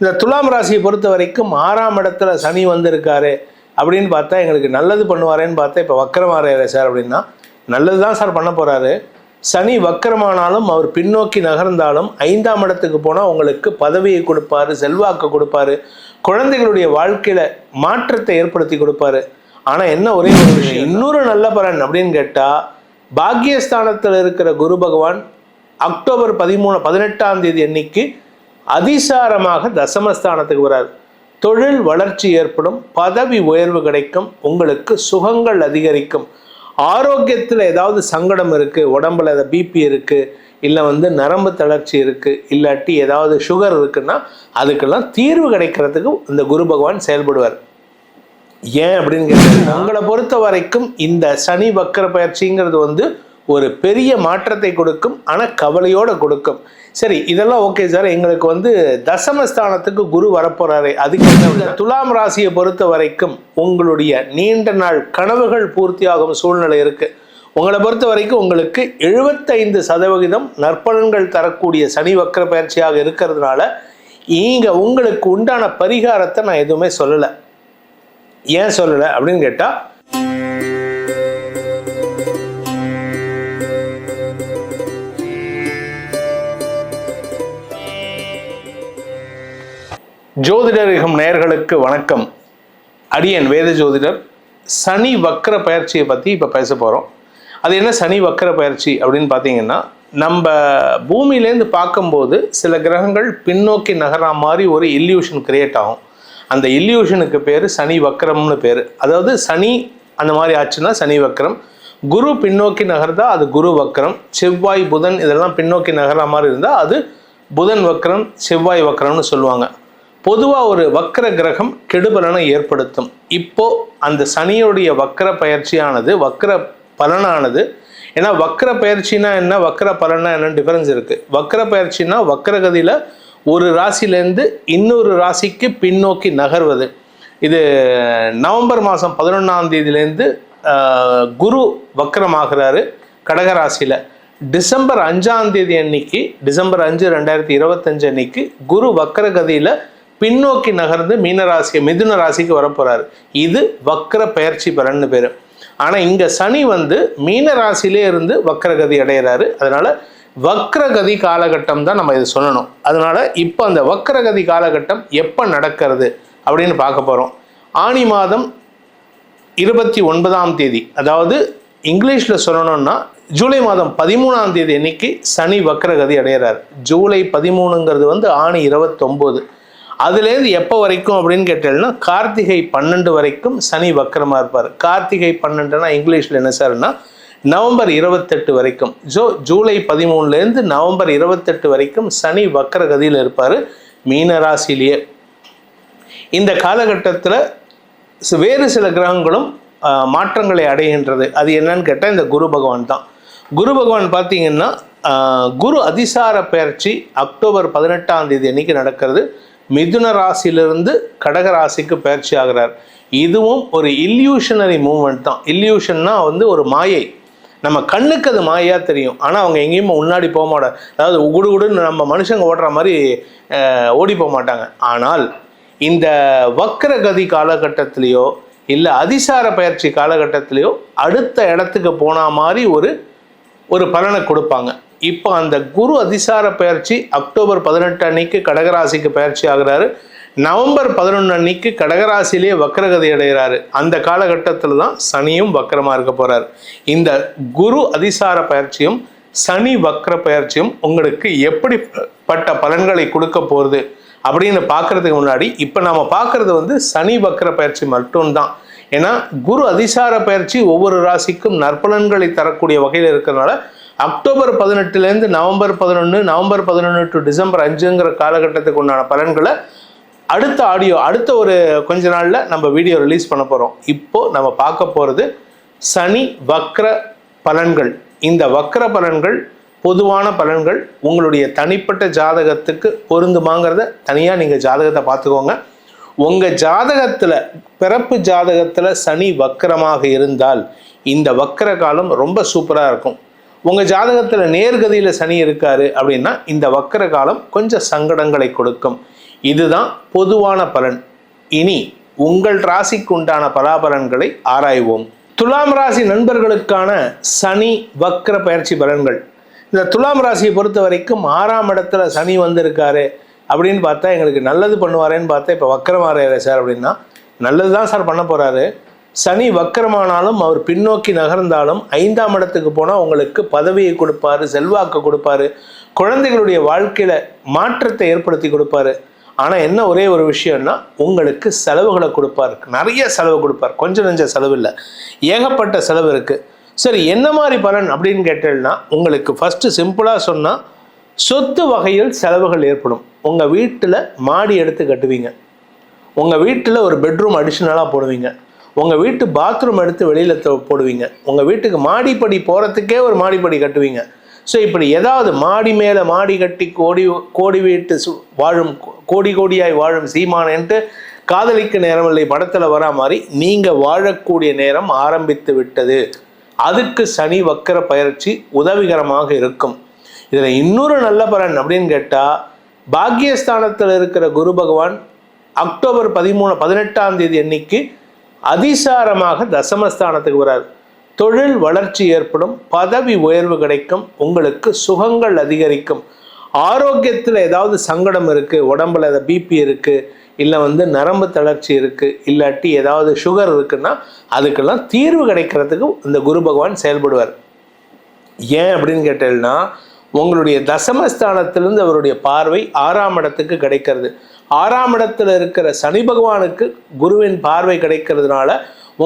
இந்த துலாம் ராசியை பொறுத்த வரைக்கும் ஆறாம் இடத்துல சனி வந்திருக்காரு அப்படின்னு பார்த்தா எங்களுக்கு நல்லது பண்ணுவாரேன்னு பார்த்தா இப்போ வக்கரமாறாரு சார் அப்படின்னா நல்லது தான் சார் பண்ண போகிறாரு சனி வக்கரமானாலும் அவர் பின்னோக்கி நகர்ந்தாலும் ஐந்தாம் இடத்துக்கு போனால் உங்களுக்கு பதவியை கொடுப்பாரு செல்வாக்கு கொடுப்பாரு குழந்தைகளுடைய வாழ்க்கையில் மாற்றத்தை ஏற்படுத்தி கொடுப்பாரு. ஆனால் என்ன ஒரே ஒரு விஷயம் இன்னொரு நல்ல பலன் அப்படின்னு கேட்டால் பாக்கியஸ்தானத்தில் இருக்கிற குரு பகவான் அக்டோபர் பதிமூணு பதினெட்டாம் தேதி அன்னைக்கு அதிசாரமாக தசமஸ்தானத்துக்கு வரார். தொழில் வளர்ச்சி ஏற்படும் பதவி உயர்வு கிடைக்கும் உங்களுக்கு சுகங்கள் அதிகரிக்கும். ஆரோக்கியத்தில் ஏதாவது சங்கடம் இருக்குது உடம்புல பிபி இருக்குது இல்லை வந்து நரம்பு தளர்ச்சி இருக்குது இல்லாட்டி ஏதாவது சுகர் இருக்குன்னா அதுக்கெல்லாம் தீர்வு கிடைக்கிறதுக்கு இந்த குரு பகவான் செயல்படுவார். ஏன் அப்படின்னு கேட்டால் உங்களை பொறுத்த வரைக்கும் இந்த சனி வக்கர பயிற்சிங்கிறது வந்து ஒரு பெரிய மாற்றத்தை கொடுக்கும் ஆனால் கவலையோட கொடுக்கும். சரி இதெல்லாம் ஓகே சார் எங்களுக்கு வந்து தசமஸ்தானத்துக்கு குரு வரப்போறாரு. அதுக்கு என்ன துலாம் ராசியை பொறுத்த வரைக்கும் உங்களுடைய நீண்ட நாள் கனவுகள் பூர்த்தியாகும் சூழ்நிலை இருக்கு. உங்களை பொறுத்த வரைக்கும் உங்களுக்கு எழுபத்தைந்து சதவிகிதம் நற்பலன்கள் தரக்கூடிய சனி வக்கர பயிற்சியாக இருக்கிறதுனால இங்க உங்களுக்கு உண்டான பரிகாரத்தை நான் எதுவுமே சொல்லலை. ஏன் சொல்லலை? அப்படின்னு கேட்டால் ஜோதிடரிகம் நேர்களுக்கு வணக்கம். அடியன் வேத ஜோதிடர் சனி வக்கர பயிற்சியை பற்றி இப்போ பேச போகிறோம் அது என்ன சனி வக்கர பயிற்சி அப்படின்னு பார்த்தீங்கன்னா நம்ம பூமியிலேருந்து பார்க்கும்போது சில கிரகங்கள் பின்னோக்கி நகரா மாதிரி ஒரு இல்யூஷன் கிரியேட் ஆகும். அந்த இல்யூஷனுக்கு பேர் சனி வக்கரம்னு பேர். அதாவது சனி அந்த மாதிரி ஆச்சுன்னா சனி வக்கரம் குரு பின்னோக்கி நகர்ந்தா அது குரு வக்கரம் செவ்வாய் புதன் இதெல்லாம் பின்னோக்கி நகரா மாதிரி இருந்தால் அது புதன் வக்கரம் செவ்வாய் வக்கரம்னு சொல்லுவாங்க. பொதுவாக ஒரு வக்கர கிரகம் கெடுபலனை ஏற்படுத்தும். இப்போ அந்த சனியுடைய வக்கர பயிற்சியானது வக்கர பலனானது ஏன்னா வக்கர பயிற்சினா என்ன? வக்கர பலனா என்னன்னு டிஃபரன்ஸ் இருக்குது வக்கர பயிற்சினா வக்கரகதியில் ஒரு ராசியிலேருந்து இன்னொரு ராசிக்கு பின்னோக்கி நகர்வது. இது நவம்பர் மாதம் பதினொன்றாம் தேதியிலேருந்து குரு வக்கரமாகிறாரு கடகராசியில் டிசம்பர் அஞ்சாம் தேதி அன்னைக்கு டிசம்பர் அஞ்சு ரெண்டாயிரத்தி இருபத்தஞ்சு அன்னைக்கு குரு வக்கரகதியில் பின்னோக்கி நகர்ந்து மீனராசி மிதுன ராசிக்கு வரப்போறாரு. இது வக்ர பயிற்சி பலன்னு பேர். ஆனால் இங்கே சனி வந்து மீன ராசிலே இருந்து வக்ரகதி அடைகிறாரு அதனால வக்ரகதி காலகட்டம் தான் நம்ம இதை சொல்லணும். அதனால இப்போ அந்த வக்ரகதி காலகட்டம் எப்போ நடக்கிறது அப்படின்னு பார்க்க போகிறோம் ஆனி மாதம் இருபத்தி ஒன்பதாம் தேதி. அதாவது இங்கிலீஷில் சொல்லணும்னா ஜூலை மாதம் பதிமூணாம் தேதி அன்னைக்கு சனி வக்ரகதி அடைகிறார் ஜூலை பதிமூணுங்கிறது வந்து ஆணி இருபத்தொம்போது. அதுலேருந்து எப்போ வரைக்கும் அப்படின்னு கேட்டீங்கன்னா கார்த்திகை பன்னெண்டு வரைக்கும் சனி வக்கரமாக இருப்பார். கார்த்திகை பன்னெண்டுனா இங்கிலீஷில் என்ன சார்னா நவம்பர் இருபத்தெட்டு வரைக்கும். ஜோ ஜூலை பதிமூணுலேருந்து நவம்பர் இருபத்தெட்டு வரைக்கும் சனி வக்கரகதியில் இருப்பார் மீன ராசியிலேயே இந்த காலகட்டத்தில் வேறு சில கிரகங்களும் மாற்றங்களை அடைகின்றது. அது என்னன்னு கேட்டால் இந்த குரு பகவான் தான். குரு பகவான் பார்த்தீங்கன்னா குரு அதிசார பயிற்சி அக்டோபர் பதினெட்டாம் தேதி அன்னைக்கு நடக்கிறது. மிதுன ராசியிலிருந்து கடக ராசிக்கு பயிற்சி ஆகிறார். இதுவும் ஒரு இல்யூஷனரி மூமெண்ட் தான். இல்யூஷன்னா வந்து ஒரு மாயை. நம்ம கண்ணுக்கு அது மாயாக தெரியும். ஆனால் அவங்க எங்கேயுமே முன்னாடி போக மாட்டாங்க. அதாவது உகுடு நம்ம மனுஷங்க ஓடுற மாதிரி ஓடி போக மாட்டாங்க. ஆனால் இந்த வக்ரகதி காலகட்டத்திலேயோ இல்லை அதிசார பயிற்சி காலகட்டத்திலேயோ அடுத்த இடத்துக்கு போன மாதிரி ஒரு ஒரு பலனை கொடுப்பாங்க. இப்போ அந்த குரு அதிசார பயிற்சி அக்டோபர் பதினெட்டு அன்னைக்கு கடகராசிக்கு பயிற்சி ஆகிறாரு. நவம்பர் பதினொன்று அன்னைக்கு கடகராசிலே வக்கரகதி அடைகிறாரு. அந்த காலகட்டத்தில் தான் சனியும் வக்கரமாக இருக்க போகிறார் இந்த குரு அதிசார பயிற்சியும் சனி வக்கர பயிற்சியும் உங்களுக்கு எப்படிப்பட்ட பலன்களை கொடுக்க போகிறது அப்படின்னு பார்க்கறதுக்கு முன்னாடி இப்போ நம்ம பார்க்குறது வந்து சனி வக்கர பயிற்சி மட்டும்தான். ஏன்னா குரு அதிசார பயிற்சி ஒவ்வொரு ராசிக்கும் நற்பலன்களை தரக்கூடிய வகையில் இருக்கிறதுனால அக்டோபர் பதினெட்டுலேருந்து நவம்பர் பதினொன்று நவம்பர் பதினொன்று டு டிசம்பர் அஞ்சுங்கிற காலகட்டத்துக்கு உண்டான பலன்களை அடுத்த ஆடியோ அடுத்த ஒரு கொஞ்ச நாளில் நம்ம வீடியோ ரிலீஸ் பண்ண போகிறோம் இப்போது நம்ம பார்க்க போகிறது சனி வக்ர பலன்கள். இந்த வக்ர பலன்கள் பொதுவான பலன்கள். உங்களுடைய தனிப்பட்ட ஜாதகத்துக்கு பொருந்துமாங்கிறத தனியாக நீங்கள் ஜாதகத்தை பார்த்துக்கோங்க. உங்கள் ஜாதகத்தில் பிறப்பு ஜாதகத்தில் சனி வக்கரமாக இருந்தால் இந்த வக்கர காலம் ரொம்ப சூப்பராக இருக்கும். உங்கள் ஜாதகத்தில் நேர்கதியில் சனி இருக்காரு அப்படின்னா இந்த வக்கர காலம் கொஞ்சம் சங்கடங்களை கொடுக்கும். இதுதான் பொதுவான பலன். இனி உங்கள் ராசிக்கு உண்டான பலாபலன்களை ஆராய்வோம். துலாம் ராசி நண்பர்களுக்கான சனி வக்கர பயிற்சி பலன்கள். இந்த துலாம் ராசியை பொறுத்த வரைக்கும் ஆறாம் இடத்துல சனி வந்திருக்காரு அப்படின்னு பார்த்தா எங்களுக்கு நல்லது பண்ணுவாரேன்னு பார்த்தா இப்போ வக்கரமாறாரு சார் அப்படின்னா நல்லது தான் சார் பண்ண போகிறாரு சனி வக்கரமானாலும் அவர் பின்னோக்கி நகர்ந்தாலும் ஐந்தாம் இடத்துக்கு போனால் உங்களுக்கு பதவியை கொடுப்பாரு செல்வாக்கு கொடுப்பாரு குழந்தைகளுடைய வாழ்க்கையில் மாற்றத்தை ஏற்படுத்தி கொடுப்பாரு. ஆனால் என்ன ஒரே ஒரு விஷயம்னா உங்களுக்கு செலவுகளை கொடுப்பார். நிறைய செலவு கொடுப்பார். கொஞ்சம் நஞ்ச செலவு இல்லை. ஏகப்பட்ட செலவு இருக்குது சரி என்ன மாதிரி பலன் அப்படின்னு கேட்டேன்னா உங்களுக்கு ஃபஸ்ட்டு சிம்பிளாக சொன்னால் சொத்து வகையில் செலவுகள் ஏற்படும். உங்கள் வீட்டில் மாடி எடுத்து கட்டுவீங்க. உங்கள் வீட்டில் ஒரு பெட்ரூம் அடிஷ்னலாக போடுவீங்க. உங்கள் வீட்டு பாத்ரூம் எடுத்து வெளியில் போடுவீங்க. உங்கள் வீட்டுக்கு மாடிப்படி போகிறதுக்கே ஒரு மாடிப்படி கட்டுவீங்க. ஸோ இப்படி ஏதாவது மாடி மேலே மாடி கட்டி கோடி கோடி வீட்டு சு வாழும் கோடி கோடியாய் வாழும் சீமானன்ட்டு காதலிக்க நேரமில்லை படத்தில் வரா மாதிரி நீங்கள் வாழக்கூடிய நேரம் ஆரம்பித்து விட்டது. அதுக்கு சனி வக்கர பயிற்சி உதவிகரமாக இருக்கும். இதில் இன்னொரு நல்ல பலன் அப்படின்னு கேட்டால் பாக்கியஸ்தானத்தில் இருக்கிற குரு பகவான் அக்டோபர் பதிமூணு பதினெட்டாம் தேதி அன்னைக்கு அதிசாரமாக தசமஸ்தானத்துக்கு வராது தொழில் வளர்ச்சி ஏற்படும் பதவி உயர்வு கிடைக்கும் உங்களுக்கு சுகங்கள் அதிகரிக்கும். ஆரோக்கியத்தில் ஏதாவது சங்கடம் இருக்குது உடம்புல பிபி இருக்குது இல்லை வந்து நரம்பு தளர்ச்சி இருக்குது இல்லாட்டி ஏதாவது சுகர் இருக்குன்னா அதுக்கெல்லாம் தீர்வு கிடைக்கிறதுக்கு இந்த குரு பகவான் செயல்படுவார். ஏன் அப்படின்னு கேட்டேன்னா உங்களுடைய தசமஸ்தானத்திலிருந்து அவருடைய பார்வை ஆறாம் இடத்துக்கு கிடைக்கிறது. ஆறாம் இடத்துல இருக்கிற சனி பகவானுக்கு குருவின் பார்வை கிடைக்கிறதுனால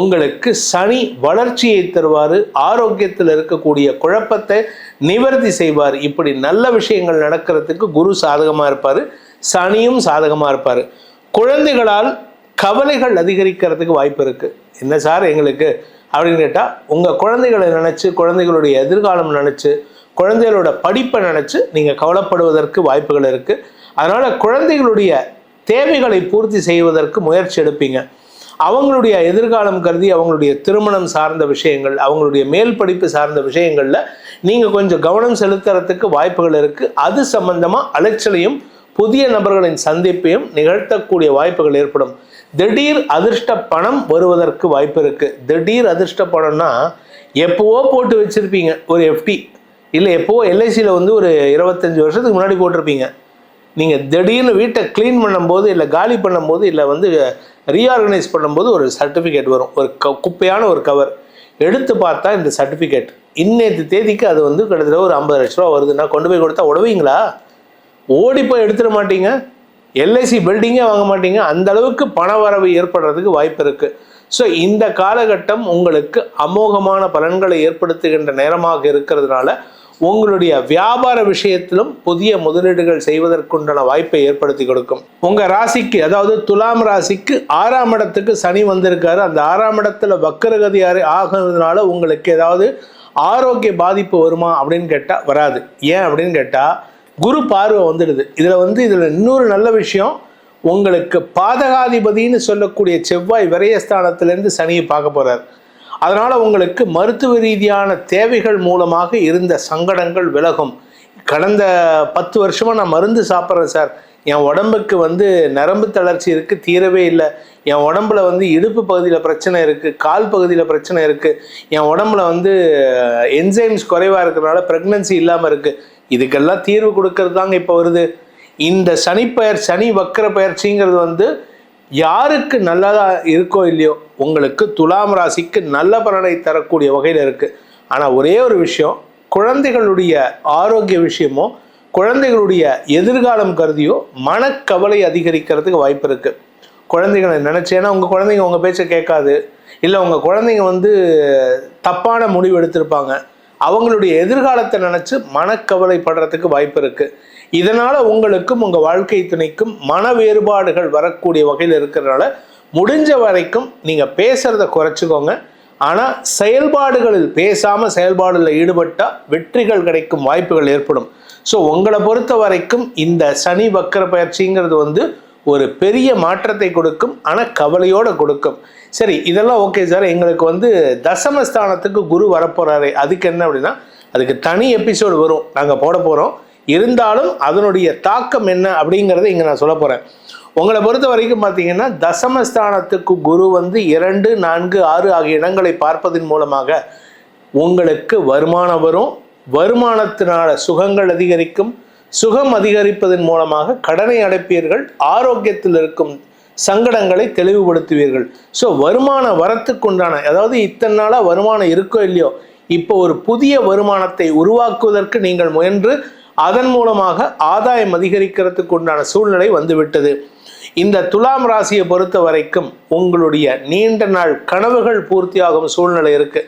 உங்களுக்கு சனி வளர்ச்சியை தருவார் ஆரோக்கியத்தில் இருக்கக்கூடிய குழப்பத்தை நிவர்த்தி செய்வார். இப்படி நல்ல விஷயங்கள் நடக்கிறதுக்கு குரு சாதகமாக இருப்பார் சனியும் சாதகமாக இருப்பார். குழந்தைகளால் கவலைகள் அதிகரிக்கிறதுக்கு வாய்ப்பு இருக்குது என்ன சார் எங்களுக்கு? அப்படின்னு கேட்டால் உங்கள் குழந்தைகளை நினச்சி குழந்தைகளுடைய எதிர்காலம் நினச்சி குழந்தைகளோட படிப்பை நினச்சி நீங்கள் கவலைப்படுவதற்கு வாய்ப்புகள் இருக்குது அதனால் குழந்தைகளுடைய தேவைகளை பூர்த்தி செய்வதற்கு முயற்சி எடுப்பீங்க. அவங்களுடைய எதிர்காலம் கருதி அவங்களுடைய திருமணம் சார்ந்த விஷயங்கள் அவங்களுடைய மேல் படிப்பு சார்ந்த விஷயங்களில் நீங்கள் கொஞ்சம் கவனம் செலுத்துறதுக்கு வாய்ப்புகள் இருக்குது அது சம்பந்தமாக அலைச்சலையும் புதிய நபர்களின் சந்திப்பையும் நிகழ்த்தக்கூடிய வாய்ப்புகள் ஏற்படும். திடீர் அதிர்ஷ்ட பணம் வருவதற்கு வாய்ப்பு இருக்குது திடீர் அதிர்ஷ்ட பணம்னா எப்போவோ போட்டு வச்சுருப்பீங்க ஒரு எஃப்டி இல்லை எப்போவோ எல்ஐசியில் வந்து ஒரு இருபத்தஞ்சி வருஷத்துக்கு முன்னாடி போட்டிருப்பீங்க. நீங்கள் திடீர்னு வீட்டை க்ளீன் பண்ணும்போது இல்லை காலி பண்ணும்போது இல்லை வந்து ரீஆர்கனைஸ் பண்ணும்போது ஒரு சர்டிஃபிகேட் வரும். ஒரு க குப்பையான ஒரு கவர் எடுத்து பார்த்தா இந்த சர்டிஃபிகேட் இன்னைக்கு தேதிக்கு அது வந்து கிட்டத்தட்ட ஒரு ஐம்பது லட்ச ரூபா வருதுன்னா கொண்டு போய் கொடுத்தா உடவீங்களா ஓடி போய் எடுத்துட மாட்டீங்க. எல்ஐசி பில்டிங்கே வாங்க மாட்டீங்க. அந்த அளவுக்கு பண வரவு ஏற்படுறதுக்கு வாய்ப்பு இருக்குது ஸோ இந்த காலகட்டம் உங்களுக்கு அமோகமான பலன்களை ஏற்படுத்துகின்ற நேரமாக இருக்கிறதுனால உங்களுடைய வியாபார விஷயத்திலும் புதிய முதலீடுகள் செய்வதற்குண்டான வாய்ப்பை ஏற்படுத்தி கொடுக்கும். உங்க ராசிக்கு அதாவது துலாம் ராசிக்கு ஆறாம் இடத்துக்கு சனி வந்திருக்காரு. அந்த ஆறாம் இடத்துல வக்கரகதி ஆகிறதுனால உங்களுக்கு ஏதாவது ஆரோக்கிய பாதிப்பு வருமா அப்படின்னு கேட்டால் வராது. ஏன் அப்படின்னு கேட்டால் குரு பார்வை வந்துடுது. இதில் வந்து இதில் இன்னொரு நல்ல விஷயம் உங்களுக்கு பாதகாதிபதினு சொல்லக்கூடிய செவ்வாய் விரயஸ்தானத்திலேருந்து சனியை பார்க்க போகிறார் அதனால் உங்களுக்கு மருத்துவ ரீதியான தேவைகள் மூலமாக இருந்த சங்கடங்கள் விலகும். கடந்த பத்து வருஷமாக நான் மருந்து சாப்பிட்றேன் சார். என் உடம்புக்கு வந்து நரம்பு தளர்ச்சி இருக்குது தீரவே இல்லை. என் உடம்புல வந்து இடுப்பு பகுதியில் பிரச்சனை இருக்குது கால் பகுதியில் பிரச்சனை இருக்குது என் உடம்புல வந்து என்சைம்ஸ் குறைவாக இருக்கிறனால ப்ரெக்னன்சி இல்லாமல் இருக்குது இதுக்கெல்லாம் தீர்வு கொடுக்கறது தாங்க இப்போ வருது. இந்த சனிப்பெயர் சனி வக்கர பயிற்சிங்கிறது வந்து யாருக்கு நல்லதா இருக்கோ இல்லையோ உங்களுக்கு துலாம் ராசிக்கு நல்ல பலனை தரக்கூடிய வகையில் இருக்குது ஆனால் ஒரே ஒரு விஷயம் குழந்தைகளுடைய ஆரோக்கிய விஷயமோ குழந்தைகளுடைய எதிர்காலம் கருதியோ மனக்கவலை அதிகரிக்கிறதுக்கு வாய்ப்பு இருக்குது குழந்தைகளை நினச்சேன்னா உங்கள் குழந்தைங்க உங்கள் பேச்சை கேட்காது. இல்லை உங்கள் குழந்தைங்க வந்து தப்பான முடிவு எடுத்திருப்பாங்க. அவங்களுடைய எதிர்காலத்தை நினச்சி மனக்கவலைப்படுறதுக்கு வாய்ப்பு இருக்குது இதனால் உங்களுக்கும் உங்கள் வாழ்க்கை துணைக்கும் மன வேறுபாடுகள் வரக்கூடிய வகையில் இருக்கிறனால முடிஞ்ச வரைக்கும் நீங்கள் பேசுகிறத குறைச்சிக்கோங்க. ஆனால் செயல்பாடுகளில் பேசாமல் செயல்பாடுகளில் ஈடுபட்டால் வெற்றிகள் கிடைக்கும் வாய்ப்புகள் ஏற்படும். ஸோ உங்களை பொறுத்த வரைக்கும் இந்த சனி வக்கர பயிற்சிங்கிறது வந்து ஒரு பெரிய மாற்றத்தை கொடுக்கும் ஆனால் கவலையோடு கொடுக்கும். சரி இதெல்லாம் ஓகே சார் எங்களுக்கு வந்து தசமஸ்தானத்துக்கு குரு வரப்போகிறாரு அதுக்கு என்ன அப்படின்னா அதுக்கு தனி எபிசோடு வரும். நாங்கள் போட போகிறோம் இருந்தாலும் அதனுடைய தாக்கம் என்ன அப்படிங்கிறத இங்கே நான் சொல்ல போகிறேன் உங்களை பொறுத்த வரைக்கும் பார்த்தீங்கன்னா தசமஸ்தானத்துக்கு குரு வந்து இரண்டு நான்கு ஆறு ஆகிய இடங்களை பார்ப்பதன் மூலமாக உங்களுக்கு வருமானம் வரும். வருமானத்தினால சுகங்கள் அதிகரிக்கும். சுகம் அதிகரிப்பதன் மூலமாக கடனை அடைப்பீர்கள். ஆரோக்கியத்தில் இருக்கும் சங்கடங்களை தெளிவுபடுத்துவீர்கள். ஸோ வருமான வரத்துக்குண்டான அதாவது இத்தனை நாளாக வருமானம் இருக்கோ இல்லையோ இப்போ ஒரு புதிய வருமானத்தை உருவாக்குவதற்கு நீங்கள் முயன்று அதன் மூலமாக ஆதாயம் அதிகரிக்கிறதுக்கு உண்டான சூழ்நிலை வந்துவிட்டது. இந்த துலாம் ராசியை பொறுத்த வரைக்கும் உங்களுடைய நீண்ட நாள் கனவுகள் பூர்த்தியாகும் சூழ்நிலை இருக்கு.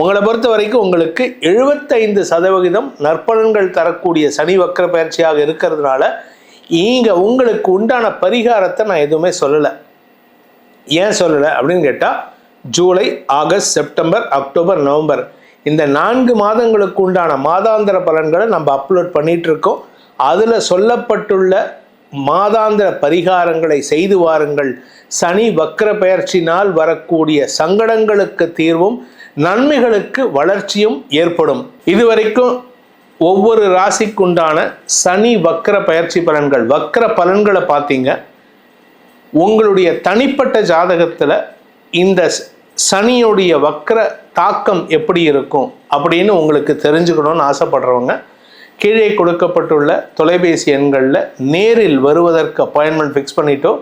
உங்களை பொறுத்த வரைக்கும் உங்களுக்கு எழுபத்தைந்து சதவிகிதம் நற்பலன்கள் தரக்கூடிய சனி வக்கர பயிற்சியாக இருக்கிறதுனால இங்கே உங்களுக்கு உண்டான பரிகாரத்தை நான் எதுவுமே சொல்லலை. ஏன் சொல்லலை அப்படின்னு கேட்டால் July August September October November. இந்த நான்கு மாதங்களுக்கு உண்டான மாதாந்திர பலன்களை நம்ம அப்லோட் பண்ணிட்டு இருக்கோம் அதில் சொல்லப்பட்டுள்ள மாதாந்திர பரிகாரங்களை செய்து வாருங்கள். சனி வக்கர பெயர்ச்சினால் வரக்கூடிய சங்கடங்களுக்கு தீர்வும் நன்மைகளுக்கு வளர்ச்சியும் ஏற்படும். இதுவரைக்கும் ஒவ்வொரு ராசிக்குண்டான சனி வக்கர பயிற்சி பலன்கள் வக்கர பலன்களை பார்த்தீங்க. உங்களுடைய தனிப்பட்ட ஜாதகத்தில் இந்த சனியுடைய வக்கர தாக்கம் எப்படி இருக்கும் அப்படின்னு உங்களுக்கு தெரிஞ்சுக்கணும்னு ஆசைப்படுறவங்க கீழே கொடுக்கப்பட்டுள்ள தொலைபேசி எண்களில் நேரில் வருவதற்கு அப்பாயின்மெண்ட் ஃபிக்ஸ் பண்ணிட்டோ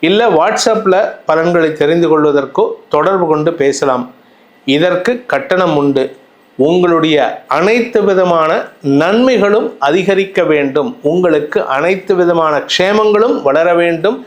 இல்லை வாட்ஸ்அப்பில் பலன்களை தெரிந்து கொள்வதற்கோ தொடர்பு கொண்டு பேசலாம். இதற்கு கட்டணம் உண்டு. உங்களுடைய அனைத்து விதமான நன்மைகளும் அதிகரிக்க வேண்டும். உங்களுக்கு அனைத்து விதமான க்ஷேமங்களும் வளர வேண்டும்.